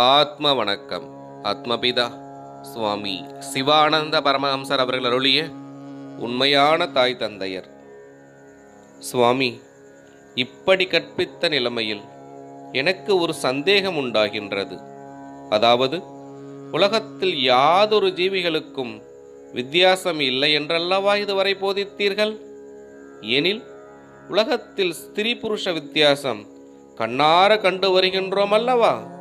ஆத்ம வணக்கம் ஆத்மபிதா. சுவாமி சிவானந்த பரமஹம்சர் அவர்கள் அருளிய உண்மையான தாய் தந்தையர். சுவாமி இப்படி கற்பித்த நிலைமையில் எனக்கு ஒரு சந்தேகம் உண்டாகின்றது. அதாவது உலகத்தில் யாதொரு ஜீவிகளுக்கும் வித்தியாசம் இல்லை என்றல்லவா இதுவரை போதித்தீர்கள்? எனில் உலகத்தில் ஸ்திரீ புருஷ வித்தியாசம் கண்ணார கண்டு வருகின்றோம் அல்லவா?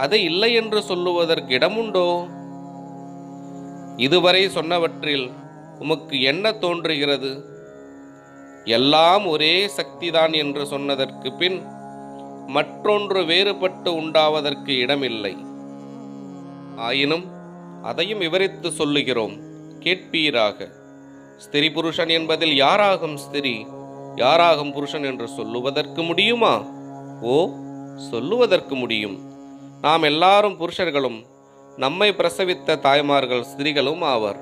அதை இல்லை என்று சொல்லுவதற்கு இடமுண்டோ? இதுவரை சொன்னவற்றில் உமக்கு என்ன தோன்றுகிறது? எல்லாம் ஒரே சக்திதான் என்று சொன்னதற்கு பின் மற்றொன்று வேறுபட்டு உண்டாவதற்கு இடமில்லை. ஆயினும் அதையும் விவரித்து சொல்லுகிறோம். கேட்பீராக. ஸ்திரீ புருஷன் என்பதில் யாராகும் ஸ்திரீ? யாராகும் புருஷன் என்று சொல்லுவதற்கு முடியுமா? ஓ சொல்லுவதற்கு முடியும். நாம் எல்லாரும் புருஷர்களும் நம்மை பிரசவித்த தாய்மார்கள் ஸ்திரீகளும் ஆவர்.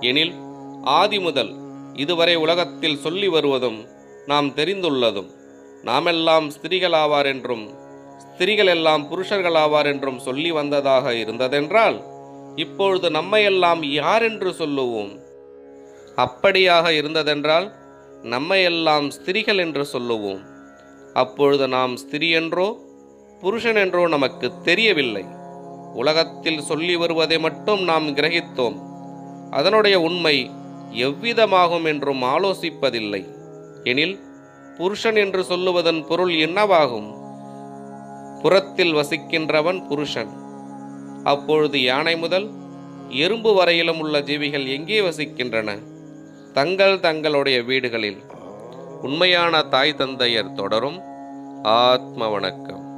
எனில் ஆதி முதல் இதுவரை உலகத்தில் சொல்லி வருவதும் நாம் தெரிந்துள்ளதும் நாமெல்லாம் ஸ்திரீகளாவார் என்றும் ஸ்திரீகள் எல்லாம் புருஷர்களாவார் என்றும் சொல்லி வந்ததாக இருந்ததென்றால் இப்பொழுது நம்மையெல்லாம் யார் என்று சொல்லுவோம்? அப்படியாக இருந்ததென்றால் நம்மையெல்லாம் ஸ்திரீகள் என்று சொல்லுவோம். அப்பொழுது நாம் ஸ்திரீ என்றோ புருஷன் என்றோ நமக்கு தெரியவில்லை. உலகத்தில் சொல்லி வருவதை மட்டும் நாம் கிரகித்தோம். அதனுடைய உண்மை எவ்விதமாகும் என்றும் ஆலோசிப்பதில்லை. எனில் புருஷன் என்று சொல்லுவதன் பொருள் என்னவாகும்? புறத்தில் வசிக்கின்றவன் புருஷன். அப்பொழுது யானை முதல் எறும்பு வரையிலும் உள்ள ஜீவிகள் எங்கே வசிக்கின்றன? தங்கள் தங்களுடைய வீடுகளில். உண்மையான தாய் தந்தையர் தொடரும். ஆத்ம வணக்கம்.